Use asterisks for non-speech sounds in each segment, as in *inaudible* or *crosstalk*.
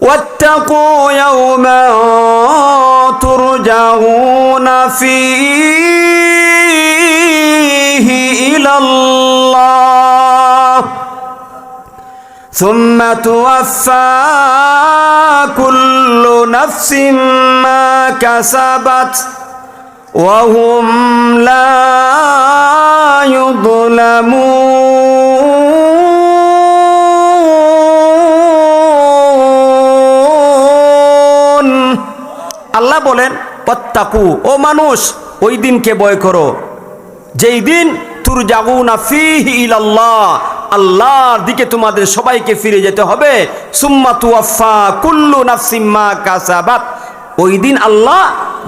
واتقوا يوما ترجعون فيه إلى الله. ثم توفى كل نفس ما كسبت وهم لا يظلمون. আল্লাহ বলেন পত্তাকু ও মানুষ, ওই দিনকে বয় করো। যেই দিন তুর জাগুনা ফিহি ইলাল্লাহ, আল্লাহর দিকে তোমাদের সবাইকে ফিরে যেতে হবে। সুম্মা তুয়াফা কুল্লু নাফসিম্মা কাসাবাত। ওই দিন আল্লাহ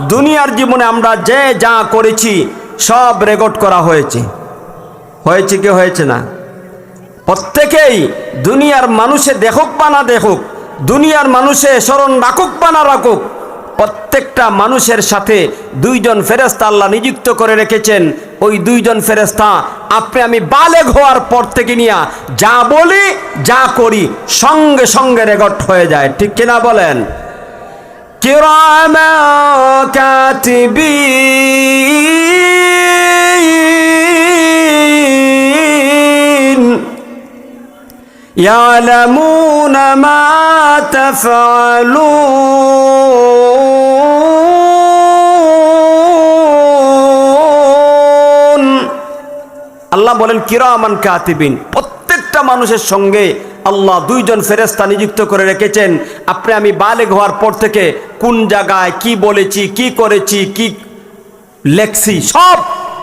দুনিয়ার জীবনে আমরা যে যা করেছি, সব রেকর্ড করা হয়েছে। হয়েছে কি হয়েছে না? প্রত্যেকেই দুনিয়ার মানুষে দেখুক বা না দেখুক, দুনিয়ার মানুষে স্মরণ রাখুক বা না রাখুক প্রত্যেকটা মানুষের সাথে দুইজন ফেরেস্তা আল্লাহ নিযুক্ত করে রেখেছেন ওই দুইজন ফেরেস্তা আপনি আমি বালেগ হওয়ার পর থেকে নিয়ে যা বলি যা করি সঙ্গে সঙ্গে রেকর্ড হয়ে যায় ঠিক কিনা বলেন কিরামা কাতিবিন يعلمون ما تفعلون আল্লাহ বলেন, কিরামান কাতিবিন। প্রত্যেকটা মানুষের সঙ্গে আল্লাহ দুইজন ফেরেস্তা নিযুক্ত করে রেখেছেন। আপনি আমি বালেগ হওয়ার পর থেকে কোন জায়গায় কি বলেছি, কি করেছি, কি লেখছি, সব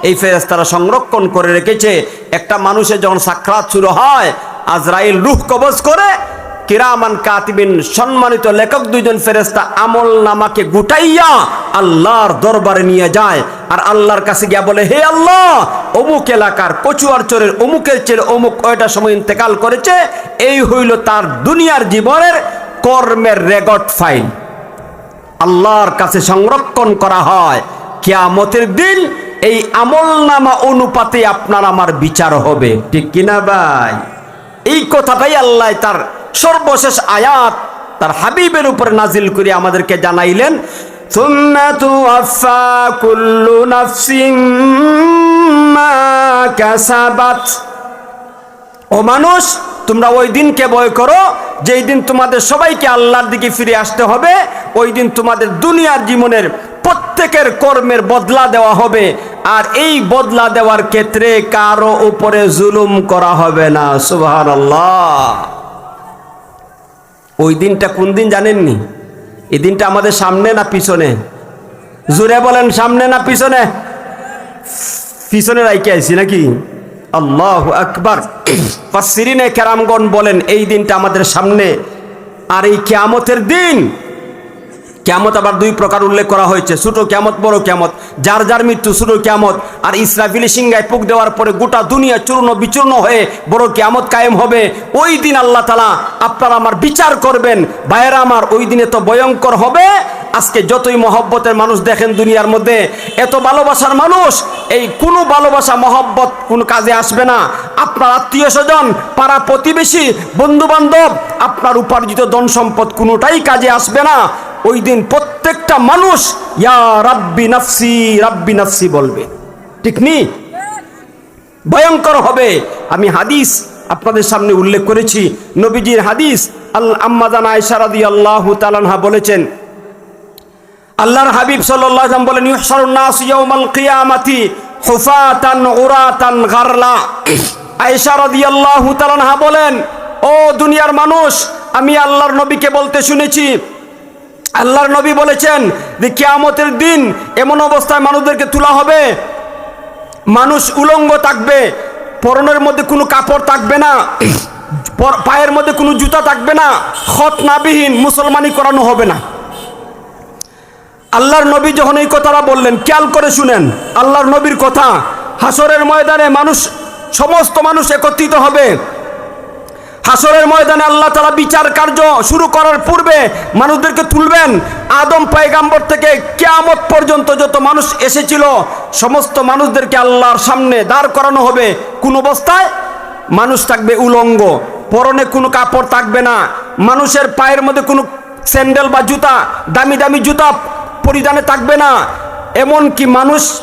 এই ফেরেস্তারা সংরক্ষণ করে রেখেছে। একটা মানুষের যখন সাক্ষাৎ শুরু হয়, আজরাইল রুহ কবজ করে কিরামান কাতিবিন সম্মানিত লেখক দুইজন ফেরেস্তা আমল নামাকে গুটাইয়া আল্লাহর দরবারে নিয়ে যায় আর আল্লাহর কাছে গিয়া বলে, হে আল্লাহ, অমুক এলাকার কচুয়ার চোরের অমুকের ছেলে অমুক কয়টা সময় ইন্তেকাল করেছে, এই হইল তার দুনিয়ার জীবনের কর্মের রেকর্ড ফাইল। আল্লাহর কাছে সংরক্ষণ করা হয়। কিয়ামতের দিন এই আমল নামা অনুপাতে আপনার আমার বিচার হবে। ঠিক কিনা ভাই? এই কথাটাই আল্লাহ তার সর্বশেষ আয়াত তার হাবিবের উপরে নাজিল করে আমাদেরকে জানাইলেন ও মানুষ, তোমরা ওই দিনকে ভয় করো, যেই দিন তোমাদের সবাইকে আল্লাহর দিকে ফিরে আসতে হবে, ওই দিন তোমাদের দুনিয়ার জীবনের প্রত্যেকের কর্মের বদলা দেওয়া হবে। আর এই বদলা দেওয়ার ক্ষেত্রে কারও উপরে জুলুম করা হবে না সুবাহ আল্লাহ ওই দিনটা কোন দিন জানেননি? এই দিনটা আমাদের সামনে না পিছনে? জুড়ে বলেন, সামনে না পিছনে? পিছনে রাইকে আইছি নাকি? আল্লাহ বা সিরিনে কেরামগণ বলেন, এই দিনটা আমাদের সামনে আর এই কেয়ামতের দিন কেমত আবার দুই প্রকার উল্লেখ করা হয়েছে। ছোট কেমত বড় কেমত যার যার মৃত্যু ছোট কেমত আর ইসরাফিলি সিংহায় পুক দেওয়ার পরে গোটা দুনিয়া চূর্ণ বিচূর্ণ হয়ে বড় কেমত কায়েম হবে। ওই দিন আল্লাহ তালা আপনারা আমার বিচার করবেন। ভাইয়েরা আমার, ওই দিনে তো ভয়ঙ্কর হবে। আজকে যতই মহব্বতের মানুষ দেখেন দুনিয়ার মধ্যে, এত ভালোবাসার মানুষ, এই কোনো ভালোবাসা, মহব্বত কোনো কাজে আসবে না। আপনার আত্মীয় স্বজন পাড়া প্রতিবেশী বন্ধু বান্ধব আপনার উপার্জিত ধন সম্পদ কোনোটাই কাজে আসবে না। ওই দিন প্রত্যেকটা মানুষ, ইয়া রাব্বি নাফসি রাব্বি নাফসি বলবে। ঠিক নি? ভয়ঙ্কর হবে। আমি হাদিস আপনাদের সামনে উল্লেখ করেছি। নবীজির হাদিস, আল আম্মাজান আয়সারাদি আল্লাহ তালানহা বলেছেন, আল্লাহর হাবিব আলাইহি বলেন ইউহশারুন নাস ইয়াউমাল কিয়ামাতি হুফাতান উরাতান গারলা। আয়েশা রাদিয়াল্লাহু তাআলা বলেন, ও দুনিয়ার মানুষ, আমি আল্লাহর নবীকে বলতে শুনেছি আল্লাহর নবী বলেছেন যে কেয়ামতের দিন এমন অবস্থায় মানুষদেরকে তোলা হবে। মানুষ উলঙ্গ থাকবে, পরনের মধ্যে কোনো কাপড় থাকবে না পায়ের মধ্যে কোনো জুতা থাকবে না খত নাবিহীন মুসলমানি করানো হবে না। আল্লাহর নবী যখন এই কথাটা বললেন, খেয়াল করে শুনেন, আল্লাহর নবীর কথা, হাসরের ময়দানে মানুষ, সমস্ত মানুষ একত্রিত হবে। হাসরের ময়দানে আল্লাহ তালা বিচার কার্য শুরু করার পূর্বে মানুষদেরকে তুলবেন। আদম পায়গাম্বর থেকে কেয়ামত পর্যন্ত যত মানুষ এসেছিল, সমস্ত মানুষদেরকে আল্লাহর সামনে দাঁড় করানো হবে। কোন অবস্থায়? মানুষ থাকবে উলঙ্গ, পরনে কোনো কাপড় থাকবে না। মানুষের পায়ের মধ্যে কোনো স্যান্ডেল বা জুতা, দামি দামি জুতা পরিধানে থাকবে না। এমনকি মানুষ *clears throat*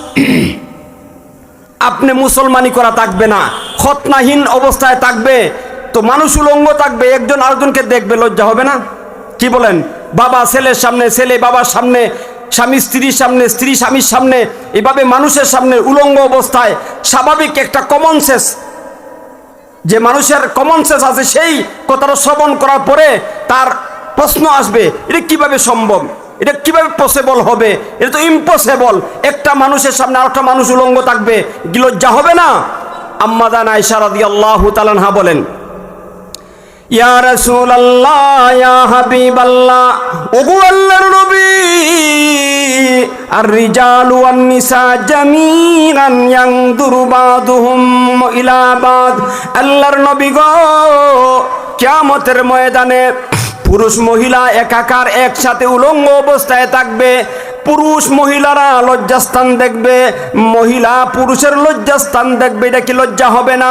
আপনি মুসলমানি করা থাকবে না। খতনাহীন অবস্থায় থাকবে। তো মানুষ উলঙ্গ থাকবে, একজন আরেকজনকে দেখবে, লজ্জা হবে না? কি বলেন? বাবা ছেলের সামনে, ছেলে বাবার সামনে, স্বামী স্ত্রীর সামনে, স্ত্রী স্বামীর সামনে, এভাবে মানুষের সামনে উলঙ্গ অবস্থায় স্বাভাবিক একটা কমন সেন্স যে মানুষের কমন সেন্স আছে, সেই কথাটা শ্রবণ করার পরে তার প্রশ্ন আসবে, এটা কীভাবে সম্ভব? এটা কীভাবে পসিবল হবে? এটা তো ইম্পসিবল একটা মানুষের সামনে আরেকটা মানুষ উলঙ্গ থাকবে, কি লজ্জা হবে না? আম্মাদান আয়সা রাদিয়াল্লাহু তাআলা বলেন ইয়া রাসূলুল্লাহ, ইয়া হাবিবাল্লাহ। ওগো আল্লাহর নবী আর বাদুহুম নবী গো, কিয়ামতের ময়দানে পুরুষ মহিলা একাকার একসাথে উলঙ্গ অবস্থায় থাকবে। পুরুষ মহিলারা লজ্জাস্থান দেখবে, মহিলা পুরুষের লজ্জাস্থান দেখবে, এটা কি লজ্জা হবে না?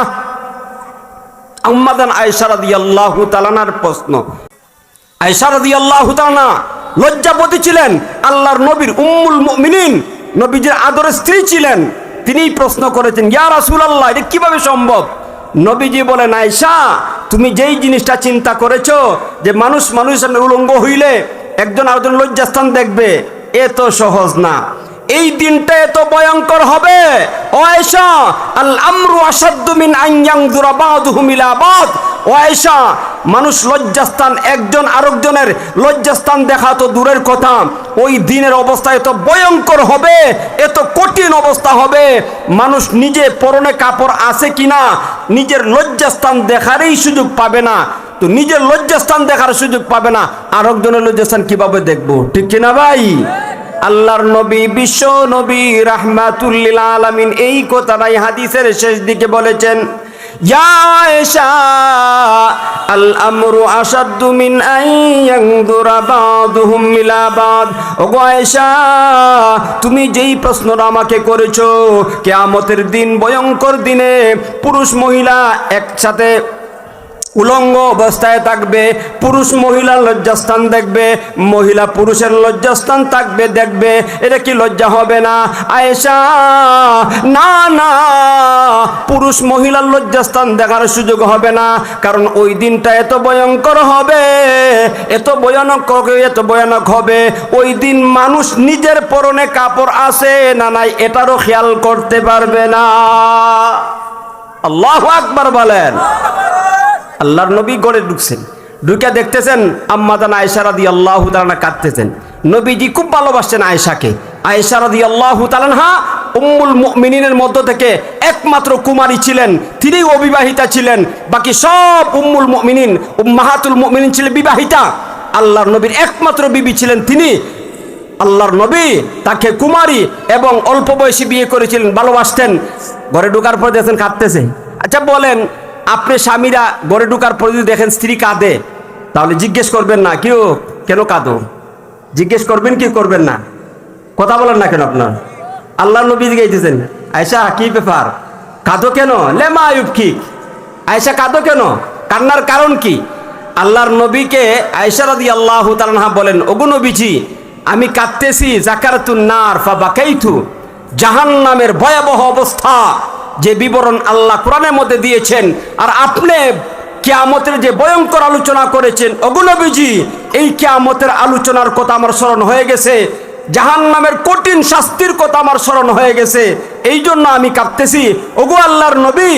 আম্মাদান আয়সা রাদিয়াল্লাহু তাআলার প্রশ্ন। আয়সা রাদিয়াল্লাহু তাআলা লজ্জাপতি ছিলেন, আল্লাহর নবীর উম্মুল মুমিনিন, নবীজির আদরের স্ত্রী ছিলেন। তিনিই প্রশ্ন করেছেন, ইয়া রাসূলুল্লাহ, এটা কীভাবে সম্ভব? নবীজি বলেন আয়সা তুমি যেই জিনিসটা চিন্তা করেছ, যে মানুষ মানুষের উলঙ্গ হইলে একজন আরেকজন লজ্জাস্থান দেখবে, এ তো সহজ না। এই দিনটা এত ভয়ঙ্কর হবে। ইলা মানুষ লজ্জাস্থান, একজন আরেকজনের লজ্জাস্থান দেখা তো দূরের কথা। ওই দিনের অবস্থা এত ভয়ঙ্কর হবে, এত কঠিন অবস্থা হবে। মানুষ নিজে পরনে কাপড় আছে কিনা, নিজের লজ্জাস্থান দেখারই সুযোগ পাবে না। তো নিজের লজ্জাস্থান দেখার সুযোগ পাবে না। আরেকজনের লজ্জাস্থান কীভাবে দেখব? ঠিক কিনা ভাই? আল্লাহর নবী, বিশ্ব নবী, রাহমাতুল্লিল আলামিন এই কথাটাই হাদিসের শেষ দিকে বলেছেন তুমি যেই প্রশ্নটা আমাকে করেছ, কিয়ামতের দিন ভয়ঙ্কর দিনে পুরুষ মহিলা একসাথে উলঙ্গ অবস্থায় থাকবে, পুরুষ মহিলার লজ্জাস্থান দেখবে, মহিলা পুরুষের লজ্জাস্থান থাকবে, দেখবে, এটা কি লজ্জা হবে না? আয়েশা, না না, পুরুষ মহিলার লজ্জাস্থান দেখার সুযোগ হবে না, কারণ ওই দিনটা এত ভয়ঙ্কর হবে, এত ভয়ানক এত ভয়ানক হবে। ওই দিন মানুষ নিজের পরনে কাপড় আছে না নাই এটারও খেয়াল করতে পারবে না। আল্লাহ আকবার বলেন। আল্লাহর নবী গড়ে ঢুকছেন। ঢুকে দেখতেছেন আম্মাদান আয়সারাদি আল্লাহ তালানা কাঁদতেছেন। নবীজি খুব ভালোবাসছেন আয়েশাকে। আয়েশারাদি আল্লাহ তালানহা উম্মুল মিনিনের মধ্য থেকে একমাত্র কুমারী ছিলেন তিনি অবিবাহিতা ছিলেন, বাকি সব উম্মুল মিনিন মাহাতুল মিনিন ছিলেন বিবাহিতা। আল্লাহর নবীর একমাত্র বিবি ছিলেন তিনি। আল্লাহর নবী তাকে কুমারী এবং অল্প বয়সী বিয়ে করেছিলেন, ভালোবাসতেন। ঘরে ঢোকার পর দেখেন কাঁদতেছে। আচ্ছা বলেন আপনি স্বামীরা ঘরে ঢোকার পর যদি দেখেন স্ত্রী কাঁদে, তাহলে জিজ্ঞেস করবেন না কেউ কেন কাঁদো? জিজ্ঞেস করবেন কি করবেন না? কথা বলেন না কেন আপনার? আল্লাহ নবী গেছেন আয়সা কি ব্যাপার? কাঁদো কেন? লেমা আয়ুব কি আয়সা কাঁদো কেন? কান্নার কারণ কি? আল্লাহর নবীকে আয়সা রাদি আল্লাহ তালহা বলেন, ওগো নবীজি, আমি কাঁদতেছি, জাকারাতুন নার ফা বাকাইতু জাহান নামের ভয়াবহ অবস্থা। যে বিবরণ আল্লাহ কোরআনের মধ্যে দিয়েছেন, আর আপনি কেয়ামতের যে ভয়ঙ্কর আলোচনা করেছেন অগুনবীজি এই কেয়ামতের আলোচনার কথা আমার স্মরণ হয়ে গেছে জাহান নামের কঠিন শাস্তির কথা আমার স্মরণ হয়ে গেছে এই জন্য আমি কাঁদতেছি। ওগো আল্লাহর নবী,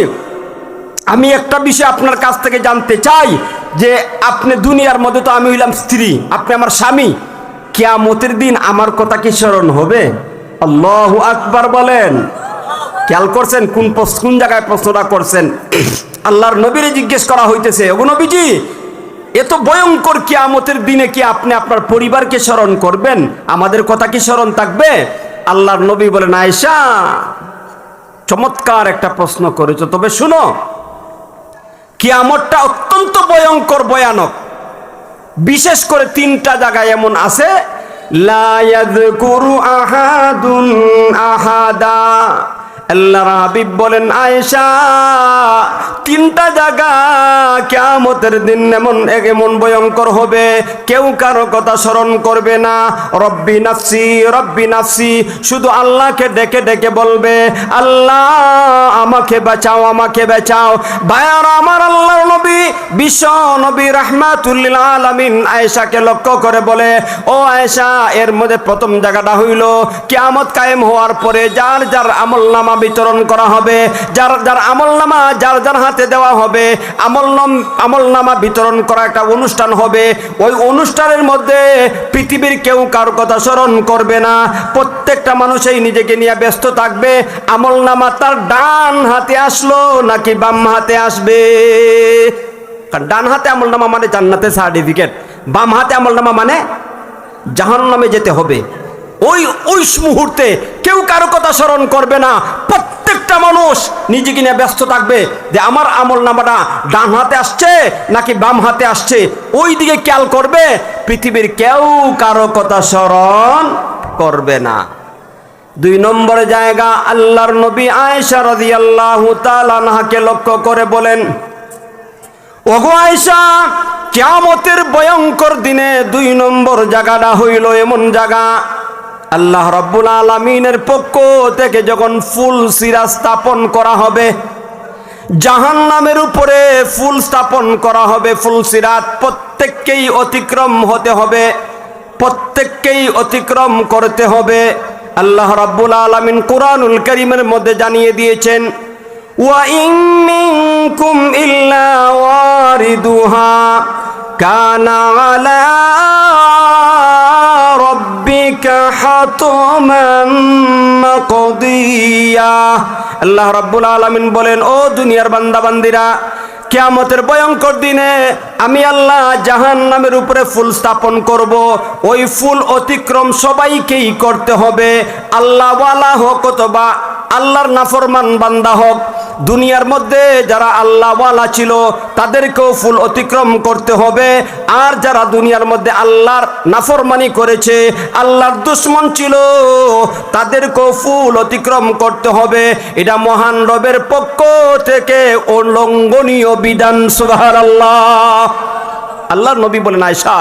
আমি একটা বিষয় আপনার কাছ থেকে জানতে চাই, যে আপনি দুনিয়ার মধ্যে তো আমি হইলাম স্ত্রী, আপনি আমার স্বামী, কেয়ামতের দিন আমার কথা কি স্মরণ হবে? আল্লাহ আকবার বলেন। খেয়াল করছেন? কোন কোন জায়গায় প্রশ্নটা করছেন? আল্লাহর নবীরে জিজ্ঞেস করা হইতেছে, ওগো নবীজি এত ভয়ঙ্কর কিয়ামতের দিনে কি আপনি আপনার পরিবারকে স্মরণ করবেন? আমাদের কথা কি স্মরণ থাকবে? আল্লাহর নবী বলেন, আয়েশা, চমৎকার একটা প্রশ্ন করেছ। তবে শুনো, কিয়ামতটা অত্যন্ত ভয়ঙ্কর, ভয়ানক। বিশেষ করে তিনটা জায়গায় এমন আছে, লা ইয়াযকুরু আহাদুন আহাদা। আল্লাহর হাবিব বলেন, আয়েশা, তিনটা জায়গা কেয়ামতের দিন এমন এমন ভয়ঙ্কর হবে। কেউ কারও কথা স্মরণ করবে না। রব্বি নাফসি রব্বি নাফসি, শুধু আল্লাহকে ডেকে ডেকে বলবে, আল্লাহ, আমাকে বাঁচাও আমাকে বাঁচাও। ভাইয়ার আমার আল্লাহর নবী, বিশ্ব নবী রাহমাতুল্লিল আলামিন আয়েশাকে লক্ষ্য করে বলে, ও আয়েশা, এর মধ্যে প্রথম জায়গাটা হইল, কিয়ামত কায়েম হওয়ার পরে যার যার আমল নামা বিতরণ করা হবে। যার যার আমল নামা যার যার হাতে দেওয়া হবে আমল নাম আমল নামা বিতরণ করা একটা অনুষ্ঠান হবে। ওই অনুষ্ঠানের মধ্যে পৃথিবীর কেউ কারও কথা স্মরণ করবে না। প্রত্যেকটা মানুষই নিজেকে নিয়ে ব্যস্ত থাকবে। আমল নামা তার ডান হাতে আসলো নাকি বাম হাতে আসবে? কারণ ডান হাতে আমল নামা মানে জান্নাতের সার্টিফিকেট বাম হাতে আমল নামা মানে জাহান নামে যেতে হবে। ওই ওই মুহূর্তে কেউ কারও কথা স্মরণ করবে না। প্রত্যেকটা মানুষ নিজেকে নিয়ে ব্যস্ত থাকবে যে আমার আমল নামাটা ডান হাতে আসছে নাকি বাম হাতে আসছে। ওই দিকে খেয়াল করবে, পৃথিবীর কেউ কারও কথা স্মরণ করবে না। দুই নম্বর জায়গা, আল্লাহর নবী আয়েশা রাদিয়াল্লাহু তাআলা আনহাকে লক্ষ্য করে বলেন, ওগো আয়েশা, কিয়ামতের ভয়ঙ্কর দিনে দুই নম্বর জায়গাটা হইল এমন জায়গা আল্লাহ রব্বুল আলমিনের পক্ষ থেকে যখন ফুল সিরা স্থাপন করা হবে জাহান নামের উপরে ফুল স্থাপন করা হবে, ফুল সিরাত প্রত্যেককেই অতিক্রম হতে হবে, প্রত্যেককেই অতিক্রম করতে হবে। আল্লাহ রাব্বুল আলামিন কোরআনুল করিমের মধ্যে জানিয়ে দিয়েছেন ওয়াইং মিনকুম ইল্লা কানা আল্লাহ রাব্বুল আলমিন বলেন, ও দুনিয়ার বান্দা বান্দিরা কেয়ামতের ভয়ঙ্কর দিনে আমি আল্লাহ জাহান নামের উপরে ফুল স্থাপন করব। ওই ফুল অতিক্রম সবাইকেই করতে হবে। আল্লাহওয়ালা হোক অথবা আল্লাহর নাফরমান বান্দা হোক, দুনিয়ার মধ্যে যারা আল্লাহওয়ালা ছিল, তাদেরকেও ফুল অতিক্রম করতে হবে। আর যারা দুনিয়ার মধ্যে আল্লাহর নাফরমানি করেছে, আল্লাহর দুশ্মন ছিল, তাদেরকেও ফুল অতিক্রম করতে হবে। এটা মহান রবের পক্ষ থেকে অলঙ্ঘনীয় বিধান সুবাহার আল্লাহ আল্লাহর নবী বলেন আয়সা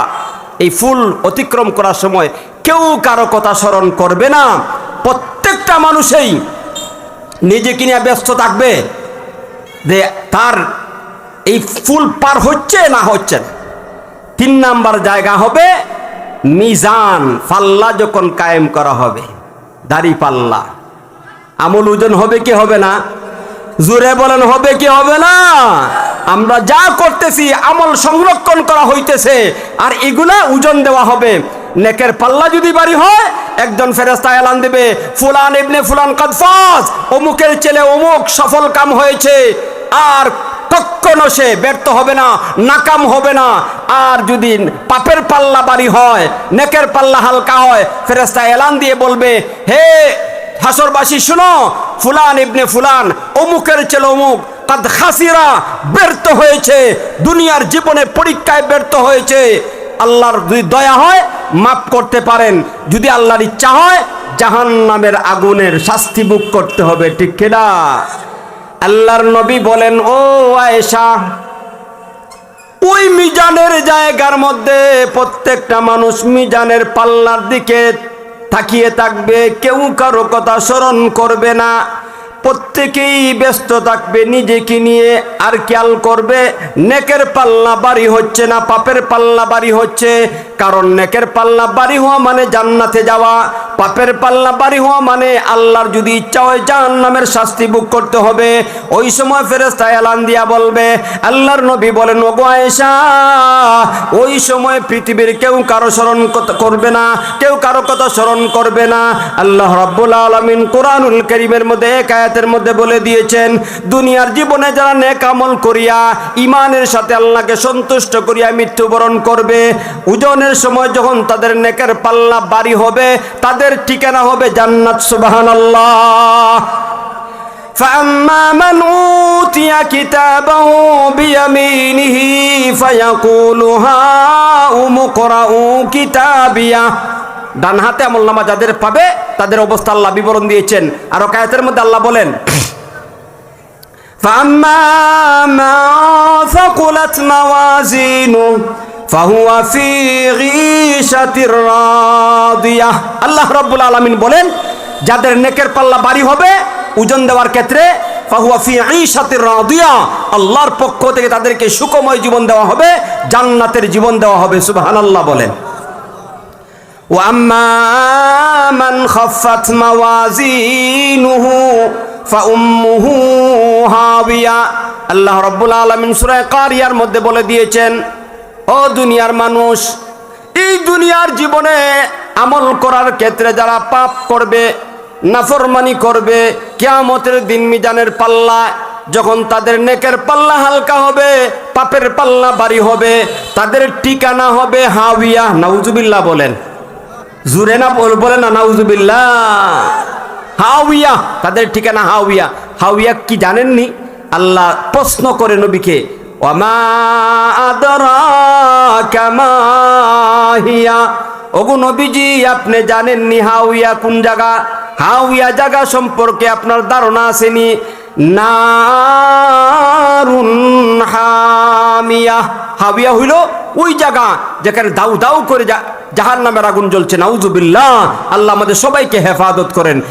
এই ফুল অতিক্রম করার সময় কেউ কারও কথা স্মরণ করবে না। প্রত্যেকটা মানুষেই নিজেকে নিয়ে ব্যস্ত থাকবে? যে তার এই ফুল পার হচ্ছে না হচ্ছে? না। তিন নাম্বার জায়গা হবে মিজান, পাল্লা যখন কায়েম করা হবে, দাড়ি পাল্লা। আমল ওজন হবে কি হবে না? জোরে বলেন, হবে কি হবে না? আমরা যা করতেছি, আমল সংরক্ষণ করা হইতেছে, আর এগুলা ওজন দেওয়া হবে। নেকের পাল্লা যদি বাড়ি হয়, একজন ফেরেস্তা এলান দেবে, ফুলান ইবনে ফুলান কাদফাজ অমুকের ছেলে অমুক, সফল কাম হয়েছে। আর কখনো সে ব্যর্থ হবে না, নাকাম হবে না। আর যদি পাপের পাল্লা বাড়ি হয়, নেকের পাল্লা হালকা হয় ফেরেস্তা এলান দিয়ে বলবে, হে হাসরবাসী, শুনো, ফুলান ইবনে ফুলান, অমুকের ছেলে অমুক, কাদ খাসিরা ব্যর্থ হয়েছে, দুনিয়ার জীবনে পরীক্ষায় ব্যর্থ হয়েছে। আল্লাহর যদি দয়া হয়, মাফ করতে পারেন। যদি আল্লাহর ইচ্ছা হয় জাহান নামের আগুনের শাস্তি বুক করতে হবে, ঠিক কিনা? আল্লাহর নবী বলেন, ও আয়েশা, ওই মিজানের জায়গার মধ্যে প্রত্যেকটা মানুষ মিজানের পাল্লার দিকে তাকিয়ে থাকবে। কেউ কারও কথা স্মরণ করবে না। প্রত্যেকেই ব্যস্ত থাকবে, নিজেকে নিয়ে আর খেয়াল করবে। নেকের পাল্লা বাড়ি হচ্ছে না, পাপের পাল্লা বাড়ি হচ্ছে। কারণ নেকের পাল্লা বাড়ি হওয়া মানে জান্নাতে যাওয়া। পাপের পাল্লা বাড়ি হওয়া মানে আল্লাহর যদি ইচ্ছা হয় জাহান্নামের শাস্তি বুক করতে হবে। ওই সময় ফেরেস্তা এলান দিয়া বলবে, আল্লাহর নবী বলেন, ওগো আয়েশা, ওই সময় পৃথিবীর কেউ কারও স্মরণ করবে না, কেউ কারও কথা স্মরণ করবে না। আল্লাহ রাব্বুল আলামিন কোরআনুল করিমের মধ্যে এক আয়াতের মধ্যে বলে দিয়েছেন, দুনিয়ার জীবনে যারা নেক আমল করিয়া ইমানের সাথে আল্লাহকে সন্তুষ্ট করিয়া মৃত্যুবরণ করবে, উজনের সময় যখন তাদের নেকের পাল্লা বাড়ি হবে, তাদের ঠিকানা হবে জান্নাত সুবহানাল্লাহ فأما من أوتي كتابه بيمينه فيقول هاؤم اقرءوا كتابيه ডান হাতে আমল নামা যাদের পাবে তাদের অবস্থা আল্লাহ বিবরণ দিয়েছেন আর কায়াতের মধ্যে আল্লাহ বলেন فأما من ثقلت موازينه ফাহুয়া ফি গীশাতির রাদিয়া। আল্লাহ রাব্বুল আলামিন বলেন, যাদের নেকের পাল্লা বাড়ি হবে, ওজন দেওয়ার ক্ষেত্রে ফাহুয়া ফি ঈশাতির আল্লাহর পক্ষ থেকে তাদেরকে সুকময় জীবন দেওয়া হবে, জান্নাতের জীবন দেওয়া হবে, সুবহানাল্লাহ বলেন। ওয়াম্মা মান খাফাত মাওয়াজিনুহু ফাউম্মুহু হাবিয়া। আল্লাহ রাব্বুল আলামিন সূরা কারিয়ার মধ্যে বলে দিয়েছেন ও দুনিয়ার মানুষ, এই দুনিয়ার জীবনে আমল করার ক্ষেত্রে যারা পাপ করবে, নাফরমানি করবে, কেয়ামতের দিন মিজানের পাল্লা, যখন তাদের নেকের পাল্লা হালকা হবে, পাপের পাল্লা বাড়ি হবে, তাদের ঠিকানা হবে হাওিয়া, নাউজুবিল্লাহ বলেন। জুরে না বল- না, নাউজুবিল্লাহ। হাউইয়া তাদের ঠিকানা হাউইয়া হাউইয়া কি জানেননি? আল্লাহ প্রশ্ন করে নবীকে ওমা আদরাকা মা হিয়া। ওগো নবীজি, আপনি জানেননি হাউইয়া কোন জায়গা? হাউইয়া জায়গা সম্পর্কে আপনার ধারণা আসেনি। নারুন হামিয়া। হাবিয়া হইল ওই জায়গা যেখানে দাউ দাউ করে জাহান নামের আগুন জ্বলছে। নাউজুবিল্লাহ। আল্লাহ আমাদের সবাইকে হেফাজত করেন।